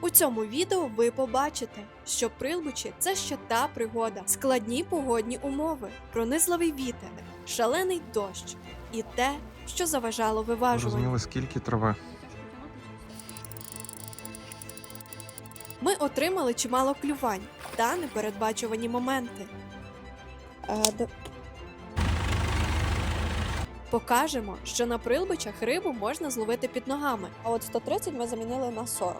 У цьому відео ви побачите, що прилбучі це ще та пригода, складні погодні умови, пронизливий вітер, шалений дощ і те, що заважало виважуванню. Зрозуміли, скільки трави. Ми отримали чимало клювань та непередбачувані моменти. Покажемо, що на прилбичах рибу можна зловити під ногами. А от 130 ми замінили на 40.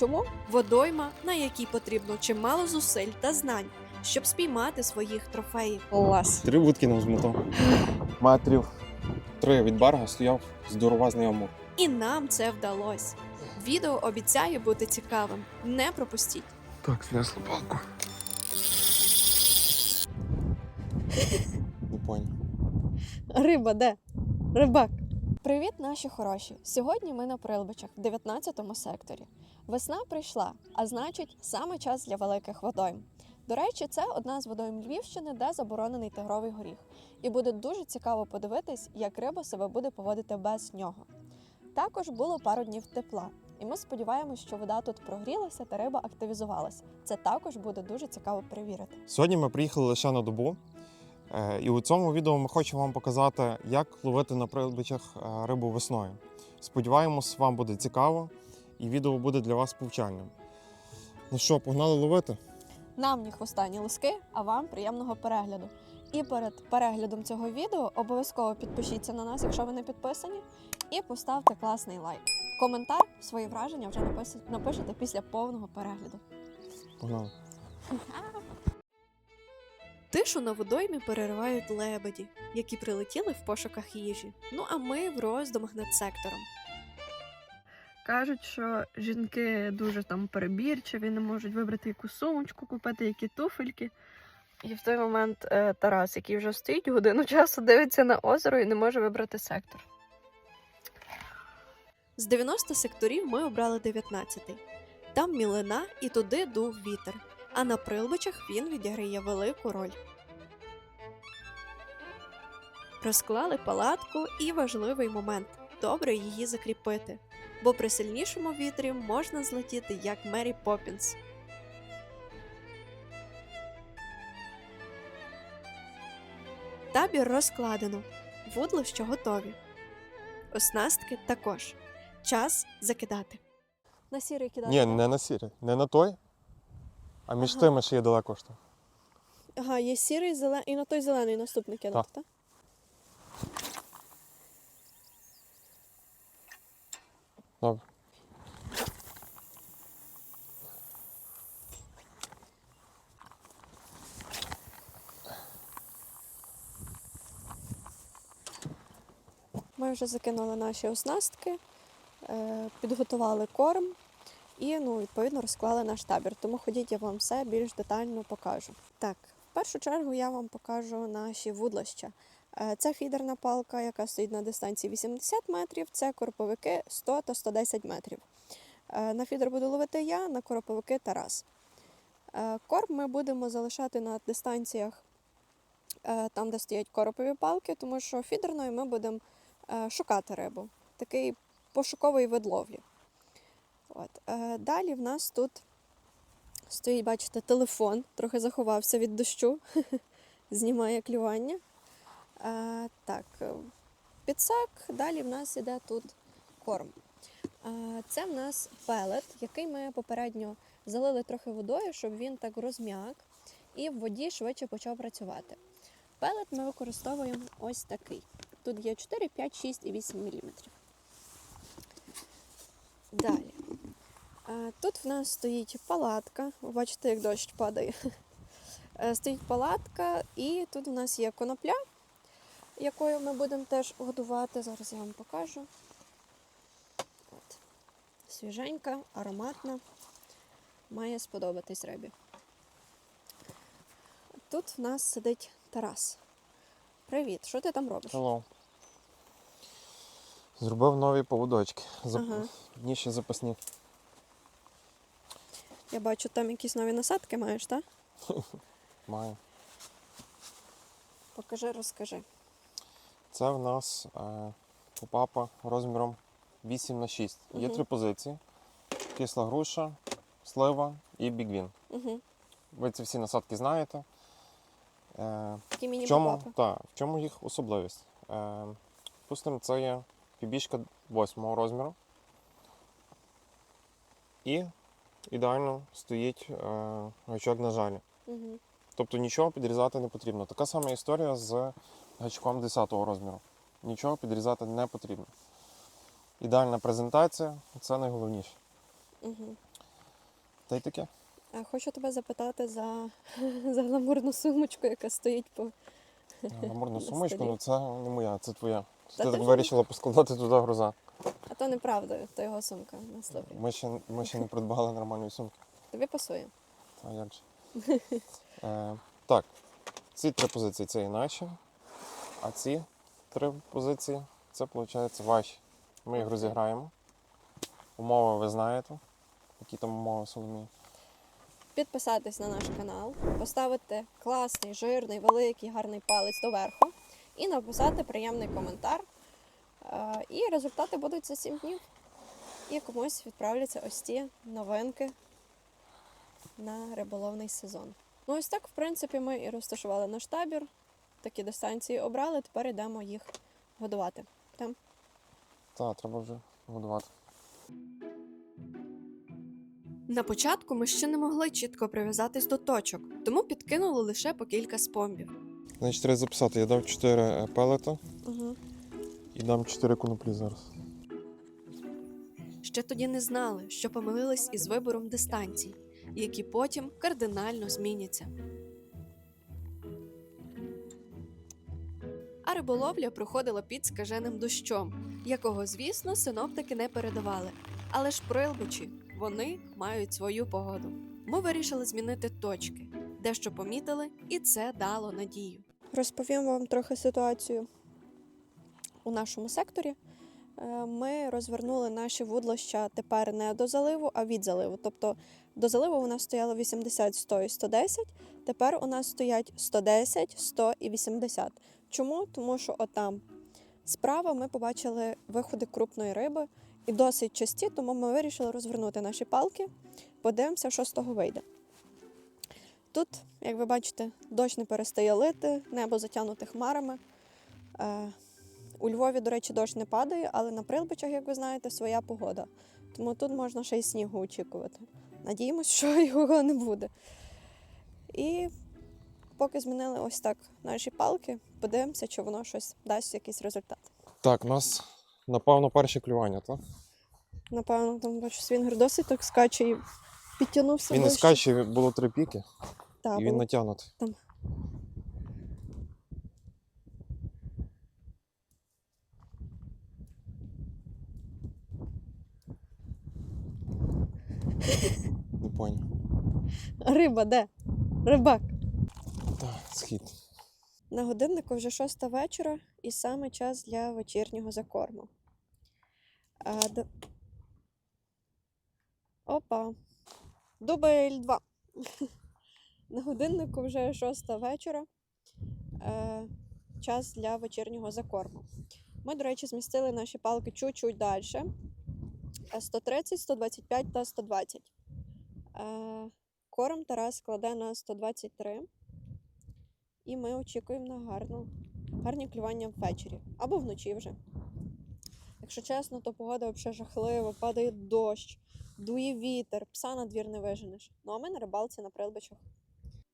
Чому? Водойма, на якій потрібно чимало зусиль та знань, щоб спіймати своїх трофеїв. Клас. Три вудки нам змотав. Метрів три від берега стояв здоровезний амур. І нам це вдалося. Відео обіцяє бути цікавим. Не пропустіть. Так, знесло палку. Не поняв. Риба де? Рибак. Привіт, наші хороші! Сьогодні ми на Прилбичах в 19 секторі. Весна прийшла, а значить, саме час для великих водойм. До речі, це одна з водойм Львівщини, де заборонений тигровий горіх. І буде дуже цікаво подивитись, як риба себе буде поводити без нього. Також було пару днів тепла, і ми сподіваємось, що вода тут прогрілася та риба активізувалася. Це також буде дуже цікаво перевірити. Сьогодні ми приїхали лише на добу. Е, І у цьому відео ми хочемо вам показати, як ловити на прилбичах е, рибу весною. Сподіваємось, вам буде цікаво і відео буде для вас повчальним. Ну що, погнали ловити? Нам ні хвоста, ні луски, а вам приємного перегляду. І перед переглядом цього відео обов'язково підпишіться на нас, якщо ви не підписані, і поставте класний лайк. Коментар, свої враження вже напишете після повного перегляду. Погнали. Тишу на водоймі переривають лебеді, які прилетіли в пошуках їжі. Ну а ми в роздумах над сектором. Кажуть, що жінки дуже там перебірчиві, не можуть вибрати яку сумочку, купити які туфельки. І в той момент е, Тарас, який вже стоїть годину часу, дивиться на озеро і не може вибрати сектор. З 90 секторів ми обрали 19-й. Там мілина і туди дув вітер. А на прилбичах він відіграє велику роль. Розклали палатку і важливий момент добре її закріпити, бо при сильнішому вітрі можна злетіти як Мері Поппінс. Табір розкладено, вудлища готові. Оснастки також. Час закидати. На сірий кидати. Ні, не на сірі, не на той, а між Ага. тими ще є далеко що. Ага, є сірий, зелений і на той зелений наступний кинути, так? Добре. Ми вже закинули наші оснастки, е, підготували корм і ну, відповідно розклали наш табір. Тому ходіть, я вам все більш детально покажу. Так, в першу чергу я вам покажу наші вудлища. Це фідерна палка, яка стоїть на дистанції 80 метрів, це короповики 100 та 110 метрів. Е, На фідер буду ловити я, на короповики Тарас. Е, Корм ми будемо залишати на дистанціях е, там, де стоять коропові палки, тому що фідерною ми будемо шукати рибу. Такий пошуковий вид ловлі. От. Далі в нас тут стоїть, бачите, телефон, трохи заховався від дощу, знімає клювання. Е, Так, е, підсак, далі в нас іде тут корм. Е, Це в нас пелет, який ми попередньо залили трохи водою, щоб він так розм'як і в воді швидше почав працювати. Пелет ми використовуємо ось такий. Тут є 4, 5, 6 і 8 мм. Далі. Тут в нас стоїть палатка. Бачите, як дощ падає. Е, Стоїть палатка, і тут у нас є конопля, якою ми будемо теж годувати. Зараз я вам покажу. От. Свіженька, ароматна. Має сподобатись рибі. Тут в нас сидить Тарас. Привіт, що ти там робиш? Hello. Зробив нові поводочки. Зап... Ага. Ні, ще запасні. Я бачу, там якісь нові насадки маєш, так? Маю. Покажи, розкажи. Це в нас е, попапа розміром 8 на 6 Є Мгм. три позиції. кисла груша, слива і бігвін. Угу. Ви ці всі насадки знаєте. Е, Такі в, міні чому, та, в чому їх особливість? Е, Пустимо, це є пібішка 8 розміру. І ідеально стоїть е, гачок на жалі. Угу. Тобто нічого підрізати не потрібно. Така сама історія з гачком 10 розміру. Нічого підрізати не потрібно. Ідеальна презентація це найголовніше. Угу. Та й таке. А хочу тебе запитати за, за гламурну сумочку, яка стоїть по. Гламурну сумочку, ну це не моя, це твоя. Та ти так вирішила поскладати туди груза. А то неправда, то його сумка на столі. Ми ще, ми ще не придбали нормальної сумки. Тобі пасує. А як же? Е, так, ці три позиції це і наші, а ці три позиції це, виходить, ваші. Ми їх розіграємо. Умови ви знаєте. Які там умови Соломії. Підписатись на наш канал, поставити класний, жирний, великий, гарний палець доверху і написати приємний коментар. Е, І результати будуть за 7 днів. І комусь відправляться ось ці новинки на риболовний сезон. Ну, ось так, в принципі, ми і розташували наш табір. Такі дистанції обрали, тепер йдемо їх годувати. Там. Так, треба вже годувати. На початку ми ще не могли чітко прив'язатись до точок, тому підкинули лише по кілька спомбів. Значить, треба записати. Я дав 4 пелета Угу. і дам 4 коноплі зараз. Ще тоді не знали, що помилились із вибором дистанцій, які потім кардинально зміняться. А риболовля проходила під скаженим дощом, якого, звісно, синоптики не передавали. Але ж прилбичі, вони мають свою погоду. Ми вирішили змінити точки, дещо помітили, і це дало надію. Розповім вам трохи ситуацію у нашому секторі. Е, Ми розвернули наші вудлища тепер не до заливу, а від заливу. Тобто до заливу у нас стояло 80, 100 і 110. Тепер у нас стоять 110, 100 і 80. Чому? Тому що отам справа ми побачили виходи крупної риби і досить часті, тому ми вирішили розвернути наші палки. Подивимося, що з того вийде. Тут, як ви бачите, дощ не перестає лити, небо затягнуте хмарами. Е, у Львові, до речі, дощ не падає, але на Прилбичах, як ви знаєте, своя погода. Тому тут можна ще й снігу очікувати. Надіємось, що його не буде. І поки змінили ось так наші палки, подивимося, чи воно щось дасть якийсь результат. Так, у нас, напевно, перше клювання, так? Напевно, там бачу, свінгер досить так скаче і підтягнувся. Він не скаче, було три піки, Та, і він натягнутий. Там. Не поняв. Риба, де? Рибак. Так, схід. На годиннику вже шоста вечора і саме час для вечірнього закорму. А, д... Опа. Дубль 2. На годиннику вже шоста вечора. Е, час для вечірнього закорму. Ми, до речі, змістили наші палки чуть-чуть далі. 130, 125 та 120. Е, корм Тарас кладе на 123. І ми очікуємо на гарну, гарні клювання ввечері або вночі вже. Якщо чесно, то погода взагалі жахлива, падає дощ, дує вітер, пса на двір не виженеш. Ну а ми на рибалці на прилбичах.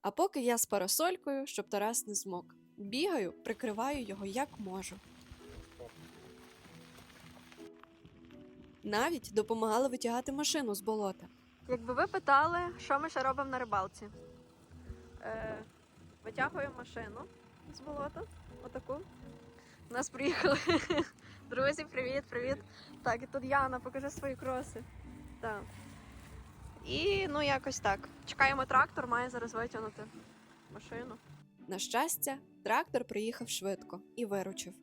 А поки я з парасолькою, щоб Тарас не змок. Бігаю, прикриваю його як можу. Навіть допомагала витягати машину з болота. Якби ви питали, що ми ще робимо на рибалці? Е, витягуємо машину з болота. Отаку. У нас приїхали друзі, привіт, привіт. Так, і тут Яна, покажи свої кроси. Так. І ну якось так. Чекаємо трактор, має зараз витягнути машину. На щастя, трактор приїхав швидко і виручив.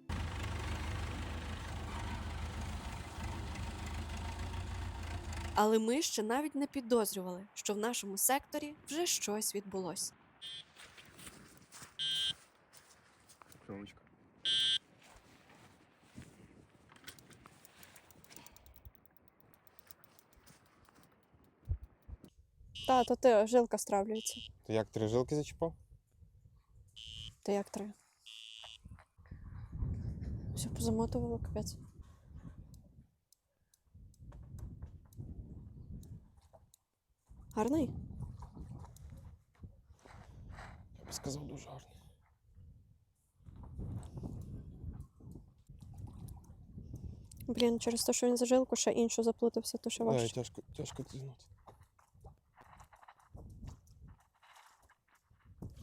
Але ми ще навіть не підозрювали, що в нашому секторі вже щось відбулося. Сонечко. Та, то ти жилка стравлюється. То як три жилки зачіпав? Ти як треба? Все позамотувало, капець. Гарний? Я б сказав дуже гарно. Блін, через те, що він за жилку ще іншу заплутався, то ще важче. тяжко, тяжко тягнути.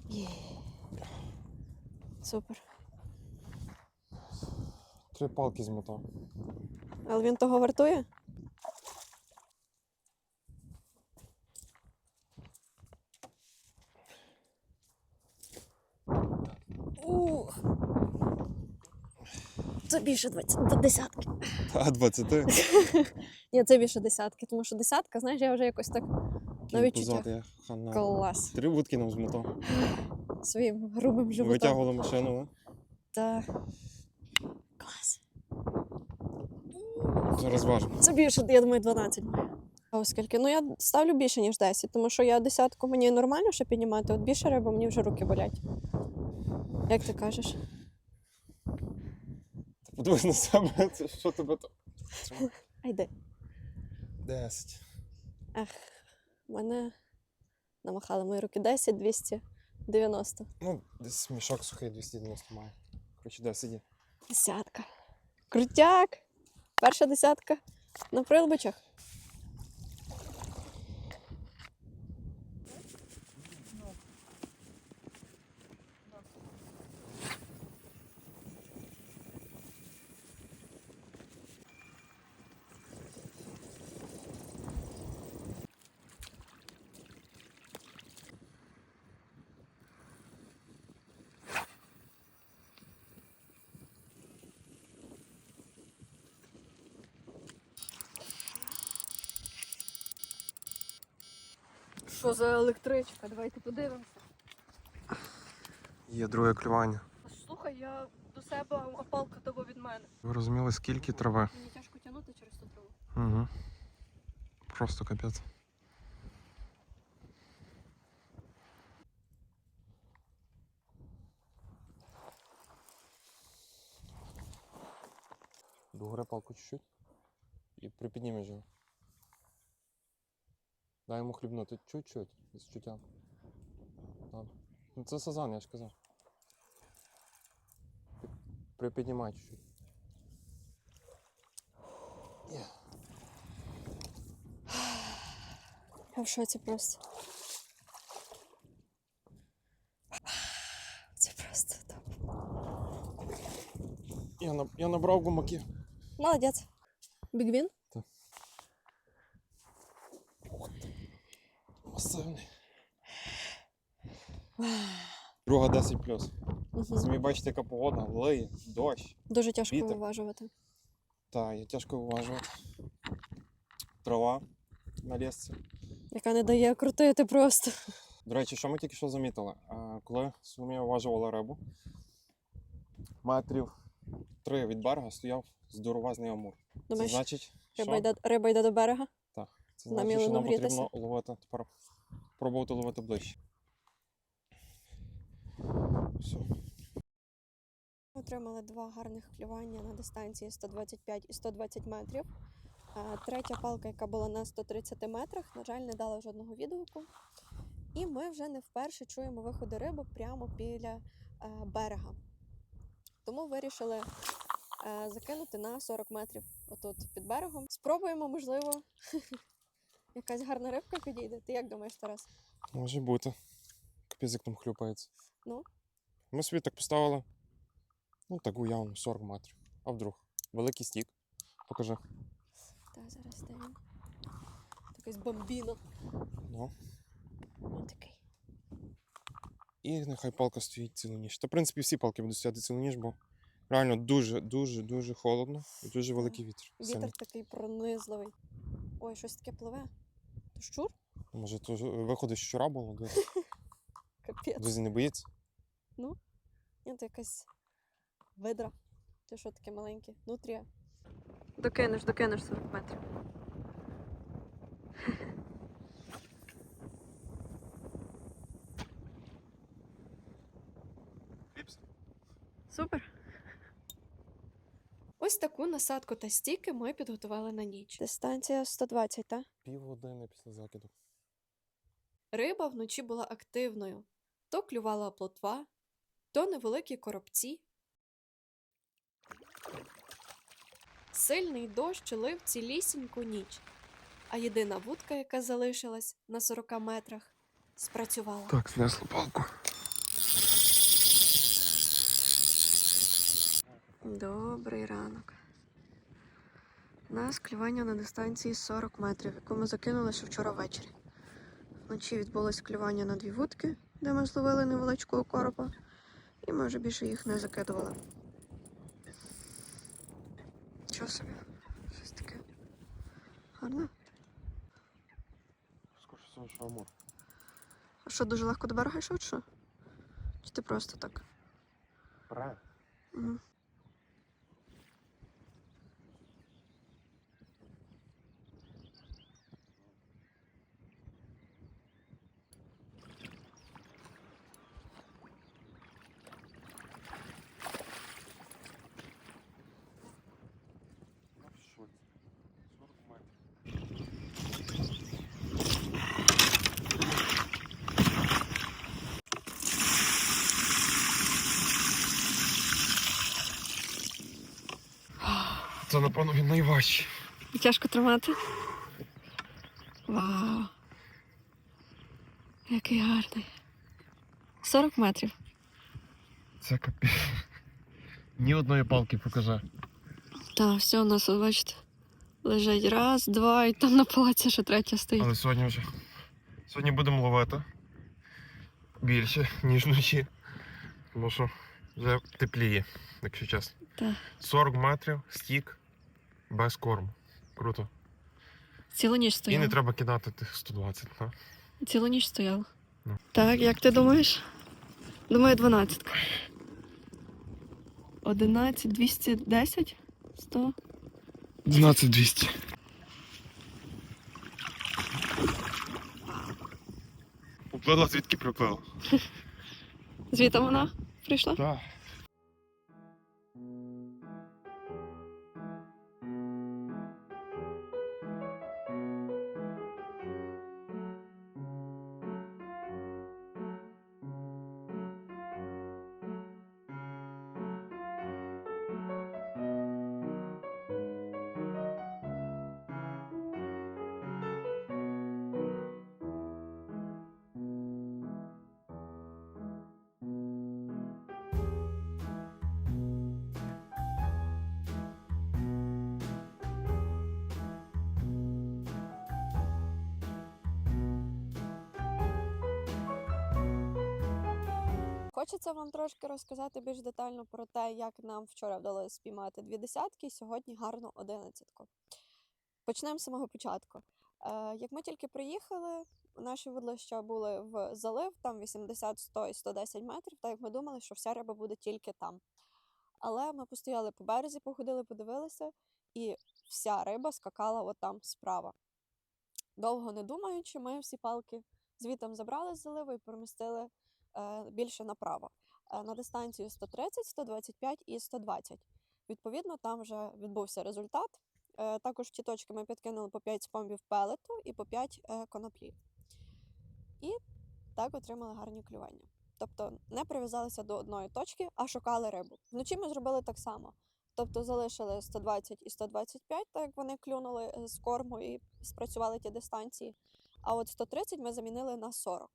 Є. Супер. Три палки змотав. Але він того вартує? Ух. Це більше 20 до десятки. А 20? Ні, це більше десятки, тому що десятка, знаєш, я вже якось так На відчуттях. Клас Три вудки нам змотав. своїм грубим животом. Витягували машину, Та... Клас. Зараз важимо. Це більше, я думаю, 12 має. А оскільки? Ну я ставлю більше, ніж 10, тому що я десятку мені нормально ще піднімати, от більше риба, мені вже руки болять. Як ти кажеш? Подивись на себе, це що тебе там? Айди. Десять. Ех, мене намахали мої руки 10, 290. Ну, десь мішок сухий 290 має. Коротше, 10 є. Десятка. Крутяк. Перша десятка на прилбичах. За електричка? Давайте подивимося. Є друге клювання. Слухай, я до себе, а палка того від мене. Ви розуміли, скільки трави? Мені тяжко тягнути через ту траву. Угу. Просто капець. Догори палку чуть-чуть. І припіднімеш його. Дай йому хлібнути чуть-чуть, з чуттям. Добре. Ну це сазан, я ж казав. Пі- Припіднімай чуть-чуть. Є. Я в шоці просто. Це просто топ. Я, на, я набрав гумаків. Молодець. Бігвін? Масивний. Друга 10 плюс. Угу. Самі бачите, яка погода, лиє, дощ. Дуже тяжко Вітер. виважувати. Та, є тяжко уважувати. Трава на лісці. Яка не дає крутити просто. До речі, що ми тільки що замітили? Коли Соломія уважувала рибу, метрів три від берега стояв здоровезний амур. Це значить, риба що, йде, риба йде до берега? Так. це значить, що нам потрібно ловити тепер пробувати ловити ближче. Все. Отримали два гарних клювання на дистанції 125 і 120 метрів. Третя палка, яка була на 130 метрах, на жаль, не дала жодного відгуку. І ми вже не вперше чуємо виходи риби прямо біля е, берега. Тому вирішили е, закинути на 40 метрів отут під берегом. Спробуємо, можливо, якась гарна рибка підійде. Ти як думаєш, Тарас? Може бути. Капець як там хлюпається. Ну? Ми собі так поставили. Ну, таку явно 40 метрів. А вдруг? Великий стік. Покажи. Та зараз він. Якась бомбіна. Ну. Він такий. І нехай палка стоїть цілу ніч. Та, в принципі, всі палки будуть стояти цілу ніч, бо реально дуже, дуже, дуже холодно і дуже великий вітер. Вітер Сильний. такий пронизливий. Ой, щось таке пливе. Щур? Може, то е, виходить щура було, де? Капець. Друзі, не боїться? Ну, ні, то якась видра. Ти що таке маленьке? Нутрія. Докинеш, докинеш 40 метрів. Супер. Ось таку насадку та стіки ми підготували на ніч. Дистанція 120, так? Півгодини після закиду. Риба вночі була активною. То клювала плотва, то невеликі коробці. Сильний дощ лив цілісіньку ніч, а єдина вудка, яка залишилась на 40 метрах, спрацювала. Так, снесло палку. Добрий ранок. У нас клювання на дистанції 40 метрів, яку ми закинули ще вчора ввечері. Вночі відбулось клювання на дві вудки, де ми зловили невеличкого коропа, і ми вже більше їх не закидували. Що собі? Щось таке. Гарно. Всього, що амур. А що, дуже легко до берега йшов, що? Чи ти просто так? Пре. Угу. Це, напевно, він найважчий. Тяжко тримати. Вау. Який гарний. 40 метрів. Це капець. Ні одної палки покажи. Та, все, у нас, от бачите, лежать раз, два, і там на палаці ще третя стоїть. Але сьогодні вже. Сьогодні будемо ловити. Більше, ніж вночі. Тому що вже тепліє, якщо чесно. Так. 40 метрів, стік, без корму. Круто. Цілу ніч І стояла. не треба кидати тих 120, так? Цілу ніч стояла. Ну. Так, як ти думаєш? Думаю, 12. 11, 210, 100. 12 200. Уплила, звідки приплила? Звідти вона прийшла? Так. Хочеться вам трошки розказати більш детально про те, як нам вчора вдалося спіймати дві десятки, і сьогодні гарну одинадцятку. Почнемо з самого початку. Е, як ми тільки приїхали, наші вудлища були в залив, там 80, 100 і 110 метрів, так як ми думали, що вся риба буде тільки там. Але ми постояли по березі, походили, подивилися, і вся риба скакала отам справа. Довго не думаючи, ми всі палки звітом забрали з заливу і перемістили більше направо е, на дистанцію 130, 125 і 120. Відповідно, там вже відбувся результат. Е, Також ті точки ми підкинули по 5 спомбів пелету і по 5 е, коноплі. І так отримали гарні клювання. Тобто не прив'язалися до одної точки, а шукали рибу. Вночі ми зробили так само. Тобто залишили 120 і 125, так як вони клюнули е, з корму і спрацювали ті дистанції. А от 130 ми замінили на 40.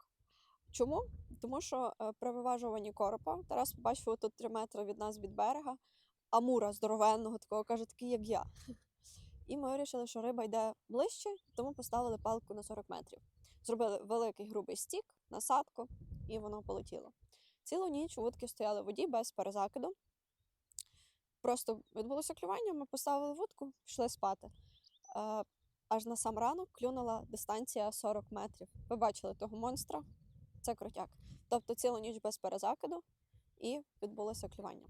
Чому? Тому що е, при виважуванні коропа Тарас побачив тут 3 метри від нас від берега, амура здоровенного, такого каже, такий, як я. І ми вирішили, що риба йде ближче, тому поставили палку на 40 метрів. Зробили великий грубий стік, насадку, і воно полетіло. Цілу ніч вудки стояли в воді без перезакиду. Просто відбулося клювання, ми поставили вудку, пішли спати. Е, аж на сам ранок клюнула дистанція 40 метрів. Ви бачили того монстра? Це крутяк. Тобто цілу ніч без перезакиду і відбулося клювання.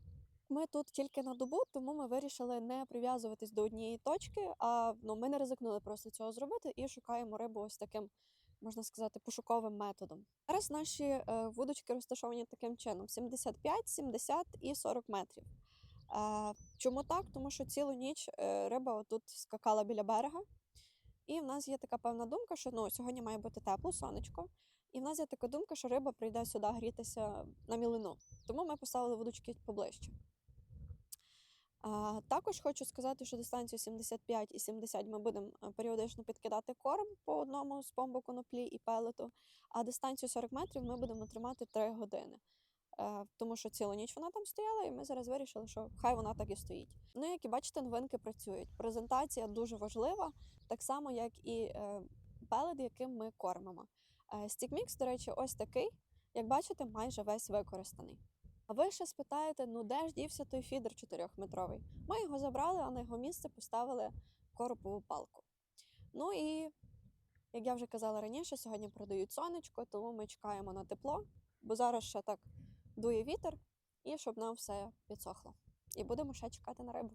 Ми тут тільки на добу, тому ми вирішили не прив'язуватись до однієї точки, а ну, ми не ризикнули просто цього зробити і шукаємо рибу ось таким можна сказати, пошуковим методом. Зараз наші е, вудочки розташовані таким чином: 75, 70 і 40 метрів. Е, чому так? Тому що цілу ніч е, риба отут скакала біля берега. І в нас є така певна думка, що ну, сьогодні має бути тепло, сонечко. І в нас є така думка, що риба прийде сюди грітися на мілину. Тому ми поставили вудочки поближче. А, також хочу сказати, що дистанцію 75 і 70 ми будемо е, періодично підкидати корм по одному з помбу коноплі і пелету, а дистанцію 40 метрів ми будемо тримати 3 години. Е, тому що цілу ніч вона там стояла, і ми зараз вирішили, що хай вона так і стоїть. Ну, як і бачите, новинки працюють. Презентація дуже важлива, так само, як і е, пелет, яким ми кормимо. Е, Стікмікс, до речі, ось такий, як бачите, майже весь використаний. А ви ще спитаєте, ну де ж дівся той фідер 4-метровий? Ми його забрали, а на його місце поставили коропову палку. Ну і, як я вже казала раніше, сьогодні продають сонечко, тому ми чекаємо на тепло, бо зараз ще так дує вітер, і щоб нам все підсохло. І будемо ще чекати на рибу.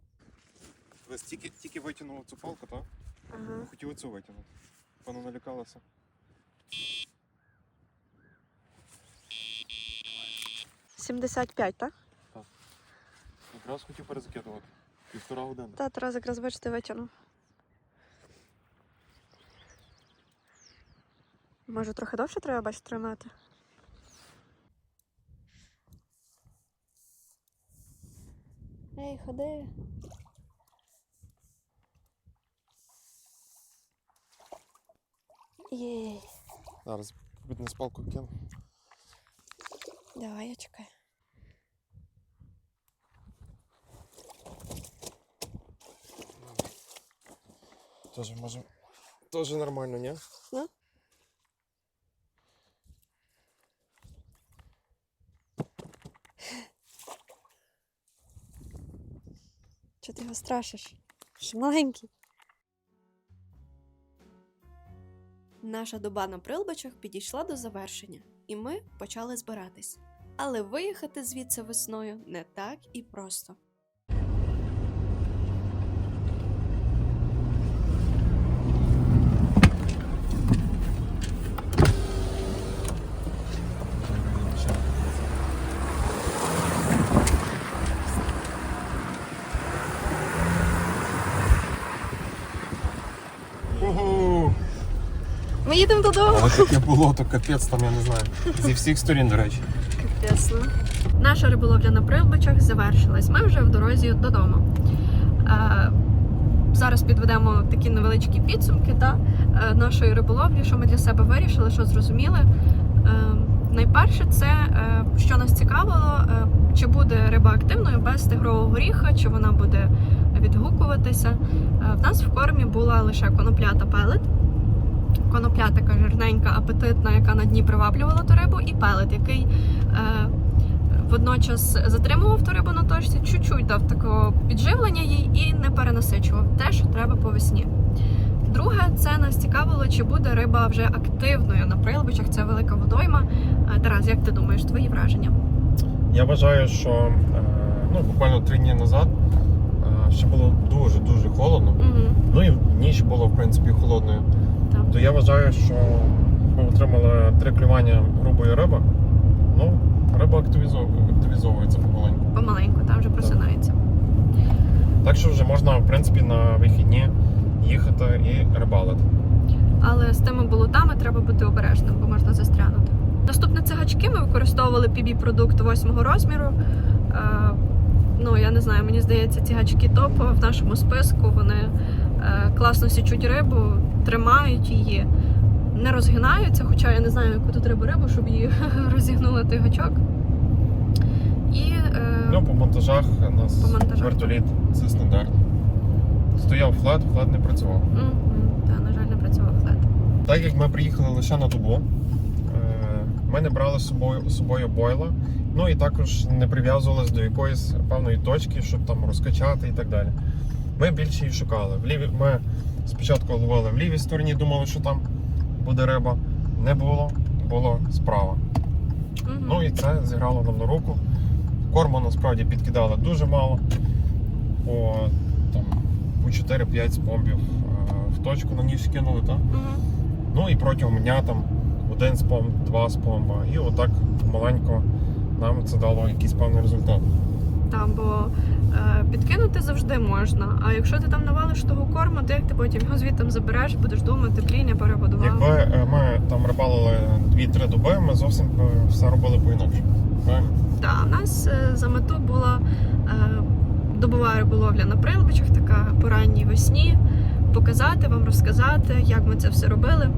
Ви тільки, тільки витягнули цю палку, так? Ага. Хотіли цю витягнути. Певно налякалася. Сімдесят п'ять, так? Якраз хотів перезакидувати. Півтора години. Та Тарас якраз бачите витягнув. Може, трохи довше треба бачити тримати? Ей, ходи. Єй. Зараз під на палку кину. Давай, я чекаю. Тоже може. Тоже нормально, ні? Ну. Чого ти його страшиш? Ще маленький. Наша доба на прилбачах підійшла до завершення, і ми почали збиратись. Але виїхати звідси весною не так і просто. Ми їдемо додому. Але таке було, то капець там, я не знаю. Зі всіх сторін, до речі. Ясно. Наша риболовля на прилбичах завершилась. Ми вже в дорозі додому. Е, зараз підведемо такі невеличкі підсумки та, е, нашої риболовлі, що ми для себе вирішили, що зрозуміли. Е, найперше, це е, що нас цікавило, е, чи буде риба активною без тигрового горіха, чи вона буде відгукуватися. Е, в нас в кормі була лише конопля та пелет. Конопля така жирненька, апетитна, яка на дні приваблювала ту рибу, і пелет, який е, водночас затримував ту рибу на точці, чуть-чуть дав такого підживлення їй і не перенасичував. Те, що треба по весні. Друге, це нас цікавило, чи буде риба вже активною на прилбичах. Це велика водойма. Е, Тарас, як ти думаєш, твої враження? Я вважаю, що е, ну, буквально три дні назад е, ще було дуже-дуже холодно. Угу. Ну і ніч була, в принципі, холодною. То я вважаю, що ми отримали три клювання грубої риби. Ну, риба активізов- активізовується помаленьку. Помаленьку, там вже просинається. Так що вже можна, в принципі, на вихідні їхати і рибалити. Але з тими болотами треба бути обережним, бо можна застрянути. Наступне це гачки. Ми використовували PB продукт 8 розміру. Е, ну я не знаю, мені здається, ці гачки топ в нашому списку. Вони е, класно січуть рибу, тримають її, не розгинаються, хоча я не знаю, яку тут треба рибу, щоб її розігнули той гачок. І е, Ну, по монтажах у нас По монтажах. вертоліт це стандартно. Стояв флет, флет не працював. м, м, та, на жаль, не працював флет. Так як ми приїхали лише на добу, е, ми не брали з собою, з собою бойла, ну і також не прив'язувалися до якоїсь певної точки, щоб там розкачати і так далі. Ми більше її шукали. В ліві, ми спочатку ловили в лівій стороні, думали, що там буде риба. Не було, було справа. Мгм. Ну і це зіграло нам на руку. Корму насправді підкидали дуже мало. По, там, по 4-5 спомбів е, в точку на ніж кинули? Мгм. Ну і протягом дня там один спом, два спомба. І отак маленько нам це дало якийсь певний результат. Там, бо підкинути завжди можна. А якщо ти там навалиш того корму, то як ти потім його звідти забереш, будеш думати, блін, я перегодував. Якби е, ми там рибалили 2-3 доби, ми зовсім все робили по-інакше. Так, у нас е, за мету була е, добова риболовля на прилбичах, така по ранній весні. Показати вам, розказати, як ми це все робили.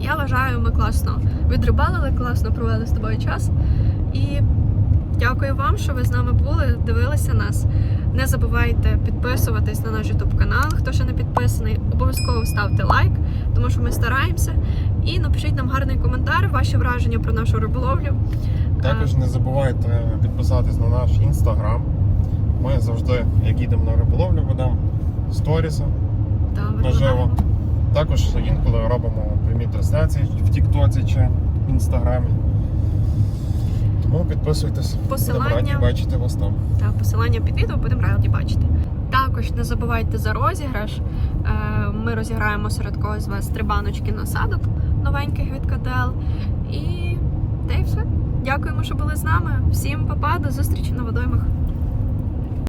Я вважаю, ми класно відрибалили, класно провели з тобою час. І дякую вам, що ви з нами були, дивилися нас. Не забувайте підписуватись на наш YouTube канал, хто ще не підписаний. Обов'язково ставте лайк, тому що ми стараємося. І напишіть нам гарний коментар, ваші враження про нашу риболовлю. Також не забувайте підписатись на наш інстаграм. Ми завжди, як їдемо на риболовлю, ведемо сторіси Та, наживо. Також інколи робимо прямі трансляції в Тіктоці чи в Інстаграмі. Тому підписуйтесь, Посилання. будемо раді бачити вас там. Та посилання під відео будемо раді бачити. Також не забувайте за розіграш. Е, Ми розіграємо серед когось з вас три баночки насадок новеньких від котел. І та й все. Дякуємо, що були з нами. Всім па-па, до зустрічі на водоймах.